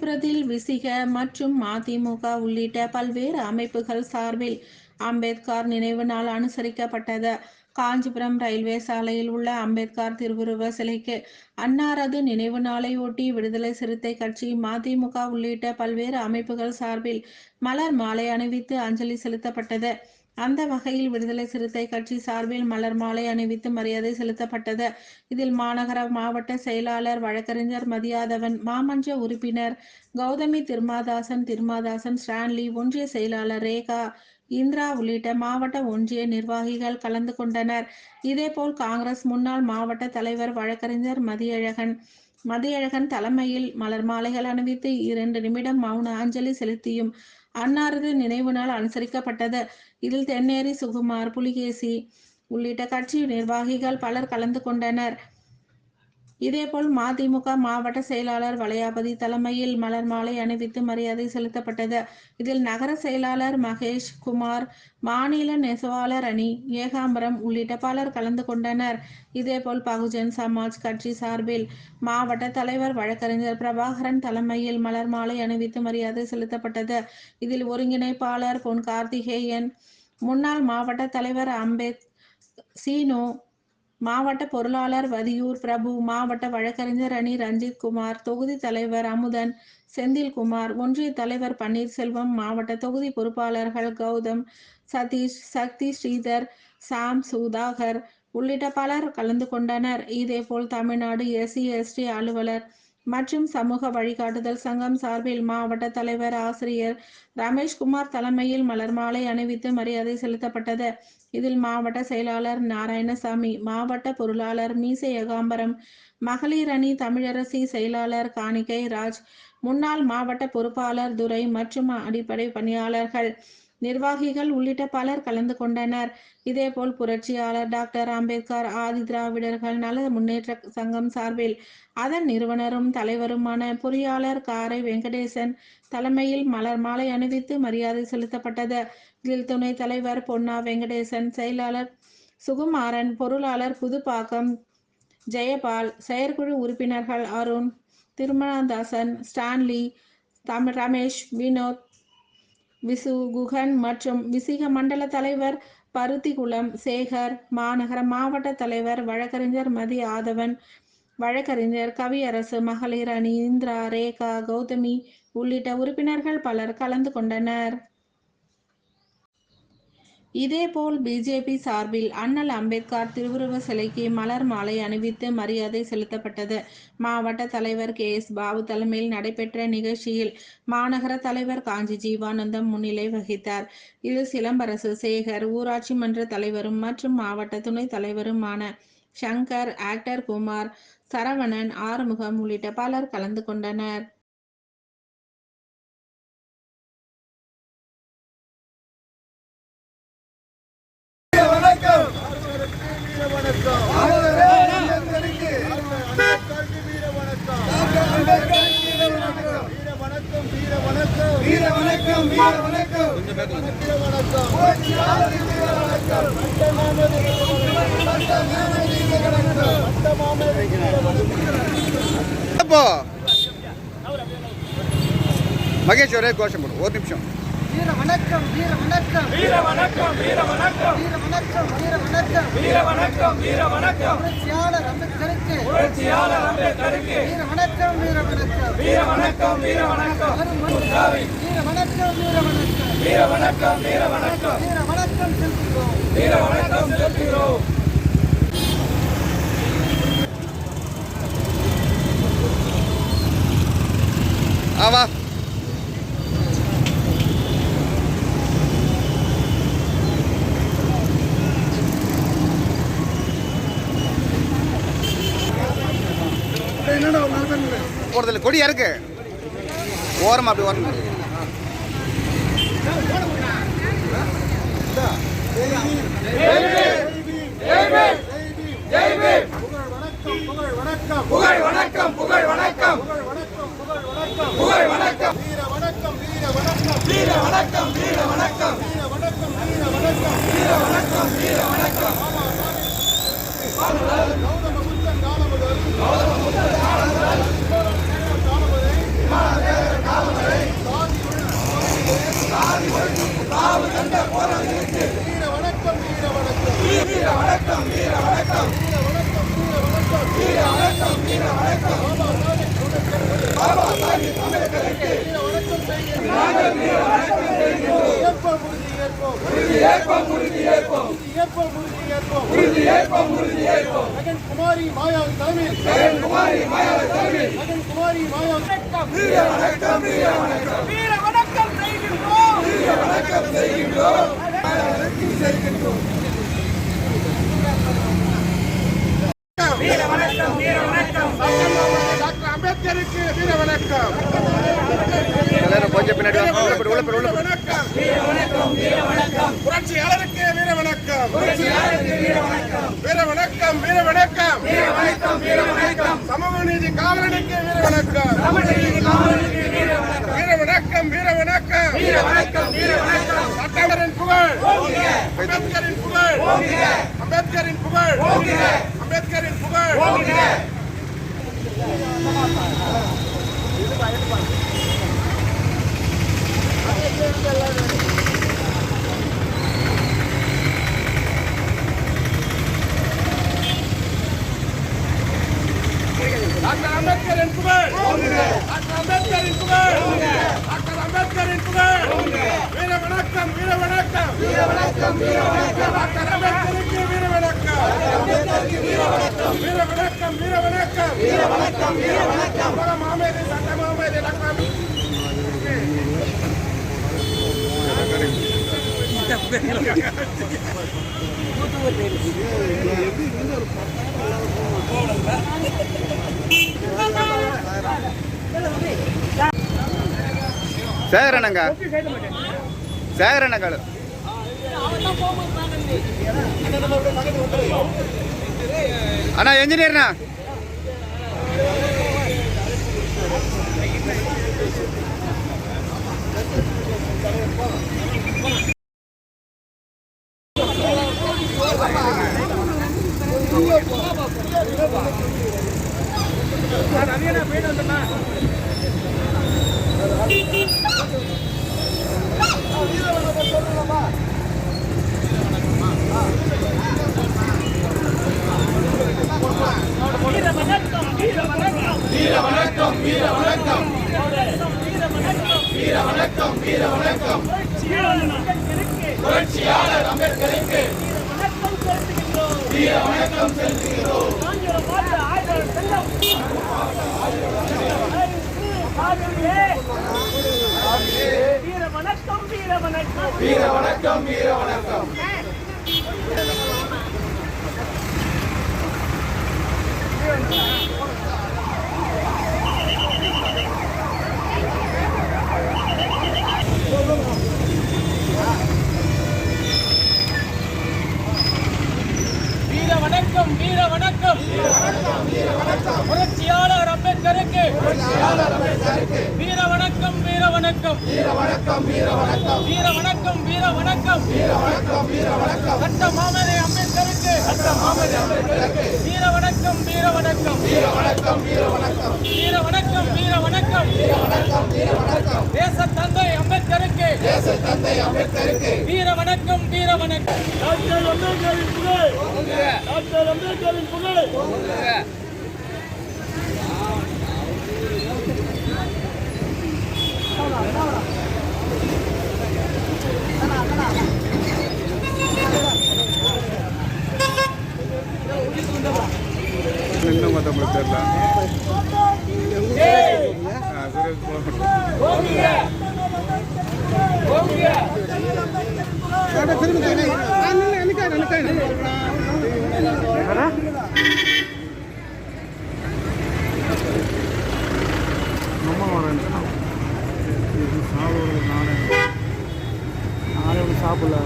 காஞ்சிபுரத்தில் விசிக மற்றும் மதிமுக உள்ளிட்ட பல்வேறு அமைப்புகள் சார்பில் அம்பேத்கர் நினைவு நாள் அனுசரிக்கப்பட்டது. காஞ்சிபுரம் ரயில்வே சாலையில் உள்ள அம்பேத்கர் திருவுருவ சிலைக்கு அன்னாரது நினைவு நாளை ஒட்டி விடுதலை சிறுத்தை கட்சி மதிமுக உள்ளிட்ட பல்வேறு அமைப்புகள் சார்பில் மலர் மாலை அணிவித்து அஞ்சலி செலுத்தப்பட்டது. அந்த வகையில் விடுதலை சிறுத்தை கட்சி சார்பில் மலர் மாலை அணிவித்து மரியாதை செலுத்தப்பட்டது. இதில் மாநகர மாவட்ட செயலாளர் வழக்கறிஞர் மதியாதவன் மாமன்ற உறுப்பினர் கௌதமி திருமாதாசன் திருமாதாசன் ஸ்டான்லி ஒன்றிய செயலாளர் ரேகா இந்திரா உள்ளிட்ட மாவட்ட ஒன்றிய நிர்வாகிகள் கலந்து கொண்டனர். இதேபோல் காங்கிரஸ் முன்னாள் மாவட்ட தலைவர் வழக்கறிஞர் மதியழகன் மதியழகன் தலைமையில் மலர் மாலைகள் அணிவித்து இரண்டு நிமிடம் மௌன அஞ்சலி செலுத்தியும் அன்னாரது நினைவு நாள் அனுசரிக்கப்பட்டது. இதில் தென்னேரி சுகுமார் புலிகேசி உள்ளிட்ட கட்சி நிர்வாகிகள் பலர் கலந்து கொண்டனர். இதேபோல் மதிமுக மாவட்ட செயலாளர் வளையாபதி தலைமையில் மலர் மாலை அணிவித்து மரியாதை செலுத்தப்பட்டது. இதில் நகர செயலாளர் மகேஷ் குமார் மாநில நெசவாளர் அணி ஏகாம்பரம் உள்ளிட்ட பலர் கலந்து கொண்டனர். இதேபோல் பகுஜன் சமாஜ் கட்சி சார்பில் மாவட்ட தலைவர் வழக்கறிஞர் பிரபாகரன் தலைமையில் மலர் மாலை அணிவித்து மரியாதை செலுத்தப்பட்டது. இதில் ஒருங்கிணைப்பாளர் பொன் கார்த்திகேயன் முன்னாள் மாவட்ட தலைவர் அம்பேத் சீனு மாவட்ட பொருளாளர் வதியூர் பிரபு மாவட்ட வழக்கறிஞர் அணி ரஞ்சித் குமார் தொகுதி தலைவர் அமுதன் செந்தில்குமார் ஒன்றிய தலைவர் பன்னீர்செல்வம் மாவட்ட தொகுதி பொறுப்பாளர்கள் கௌதம் சதீஷ் சக்தி ஸ்ரீதர் சாம் சுதாகர் உள்ளிட்ட பலர் கலந்து கொண்டனர். இதேபோல் தமிழ்நாடு எஸ்சி எஸ்டி அலுவலர் மற்றும் சமூக வழிகாட்டுதல் சங்கம் சார்பில் மாவட்ட தலைவர் ஆசிரியர் ரமேஷ்குமார் தலைமையில் மலர் மாலை அணிவித்து மரியாதை செலுத்தப்பட்டது. இதில் மாவட்ட செயலாளர் நாராயணசாமி மாவட்ட பொருளாளர் மீசை ஏகாம்பரம் மகளிர் அணி தமிழரசி செயலாளர் காணிக்கை ராஜ் முன்னாள் மாவட்ட பொறுப்பாளர் துரை மற்றும் அடிப்படை பணியாளர்கள் நிர்வாகிகள் உள்ளிட்ட பலர் கலந்து கொண்டனர். இதேபோல் புரட்சியாளர் டாக்டர் அம்பேத்கர் ஆதி திராவிடர்கள் நல முன்னேற்ற சங்கம் சார்பில் அதன் நிறுவனரும் தலைவருமான பொறியாளர் காரை வெங்கடேசன் தலைமையில் மலர் மாலை அணிவித்து மரியாதை செலுத்தப்பட்டது. இதில் துணைத் தலைவர் பொன்னா வெங்கடேசன் செயலாளர் சுகுமாரன் பொருளாளர் புதுப்பாக்கம் ஜெயபால் செயற்குழு உறுப்பினர்கள் அருண் திருமணதாசன் ஸ்டான்லி தம் ரமேஷ் வினோத் விசு குகன் மற்றும் விசிக மண்டல தலைவர் பருத்திகுளம் சேகர் மாநகர மாவட்ட தலைவர் வழக்கறிஞர் மதி ஆதவன் வழக்கறிஞர் கவியரசு மகளிர் அணி இந்திரா ரேகா கௌதமி உள்ளிட்ட உறுப்பினர்கள் பலர் கலந்து கொண்டனர். இதேபோல் பிஜேபி சார்பில் அண்ணல் அம்பேத்கர் திருவுருவ சிலைக்கு மலர் மாலை அணிவித்து மரியாதை செலுத்தப்பட்டது. மாவட்ட தலைவர் கே. எஸ். பாபு தலைமையில் நடைபெற்ற நிகழ்ச்சியில் மாநகர தலைவர் காஞ்சி ஜீவானந்தம் முன்னிலை வகித்தார். இது சிலம்பரசு சேகர் ஊராட்சி மன்ற தலைவரும் மற்றும் மாவட்ட துணைத் தலைவருமான சங்கர் ஆக்டர் குமார் சரவணன் ஆறுமுகம் உள்ளிட்ட பலர் கலந்து கொண்டனர். மகேஷ் ஒரே கோஷம் போடு. ஒரு நிமிஷம். வீர வணக்கம் வீர வணக்கம் வீர வணக்கம் வீர வணக்கம் வீர வணக்கம் வீர வணக்கம் வீர வணக்கம் வீர வணக்கம் புரட்சியாளர் அம்பேத்கருக்கு. புரட்சியாளர் அம்பேத்கருக்கு. வீர வணக்கம் வீர வணக்கம் வீர வணக்கம் வீர வணக்கம் வீர வணக்கம் வீர வணக்கம் வீர வணக்கம் வீர வணக்கம் வீர வணக்கம் செலுத்துகிறோம். வீர வணக்கம் செலுத்துகிறோம் ஆவா போகிறதில்ல கொடி இறக்கு. ஓரமா அப்படி ஓரமா. புகழ் வணக்கம் புகழ் வணக்கம் புகழ் வணக்கம் புகழ் வணக்கம் வீர வணக்கம் வீர வணக்கம் வீர வணக்கம் வீர வணக்கம் வீர வணக்கம் வீர வணக்கம் வீர வணக்கம் வீர வணக்கம் கௌதம புத்தன் காலமுதல் கௌதம புத்தன் காலமுதல் காலமுதல் ஏற்போம் உறுதி ஏற்போம் ஜெகன் குமாரி மாயாவி தலைமையில் குமாரி மாயாவி தலைமையில் குமாரி மாயாவி வீர வணக்கம் வீர வணக்கம் வீர வணக்கம் செய்கின்றோம் வீர வணக்கம் செய்கின்றோம் வீர வணக்கம் வீர வணக்கம் டாக்டர் அம்பேத்கருக்கு வீர வணக்கம் கொஞ்சம் பின்னாடி உள்ள உள்ள போடு, உள்ள போடு. வணக்கம் வீர வணக்கம் வீர வணக்கம் புரட்சியாளருக்கு வீர வணக்கம் புரட்சியாளருக்கு வீர வணக்கம் வீர வணக்கம் வீர வணக்கம் வீர வணக்கம் வீர வணக்கம் சமூக நீதி காவலனுக்கு வீர வணக்கம். வீர வணக்கம் வீர வணக்கம். வீர வணக்கம் வீர வணக்கம் வீர வணக்கம் அம்பேத்கரின் புகழ். அம்பேத்கரின் புகழ். அம்பேத்கரின் புகழ். அம்பேத்கரின் புகழ். டாக்டர் அம்பேத்கரின் புகழ். டாக்டர் அம்பேத்கரின் புகழ். டாக்டர் அம்பேத்கரின் புகழ். வீர வணக்கம் வீர வணக்கம் வீர வணக்கம் வீர வணக்கம் டாக்டர் அம்பேத்கருக்கு வீர வணக்கம் வீர வணக்கம் வீர வணக்கம் வீர வணக்கம் வீர வணக்கம் வீர வணக்கம் மாமேதை சட்ட மாமேதை டாக்டர் சேகரணங்க சேகரணங்கள் அண்ணா என்ஜினியர்ண்ணா Thank you. வீர வணக்கம் வீர வணக்கம். புரட்சியாளர் அம்பேத்கருக்கு. உரிய வணக்கம் செலுத்துகிறோம் வீர வணக்கம். வீர வணக்கம் வீர வணக்கம். புரட்சியாளர் அம்பேத்கருக்கு. வீர வணக்கம் வீர வணக்கம் வீர வணக்கம் வீர வணக்கம் வீர வணக்கம் வீர வணக்கம் வீர வணக்கம் வீர வணக்கம் சட்ட மாமரை அம்பேத்கருக்கு. சட்ட மாமலை அம்பேத்கருக்கு வீர வணக்கம் வீர வணக்கம் வீர வணக்கம் வீர வணக்கம் வீர வணக்கம் வீர வணக்கம் வீர வணக்கம் வீர வணக்கம் தேச தந்தை அம்பேத்கருக்கு. தேச தந்தை அம்பேத்கருக்கு வீர வணக்கம் வீர வணக்கம் டாக்டர் அம்பேத்கரின் புகழ். டாக்டர் அம்பேத்கரின் புகழ். நம்மளுக்கு தெரியல திரும்ப எனக்கு எனக்கு போகிறாரா நம்ம வரேன் சாப்பிட நானே நானே சாப்பிடல.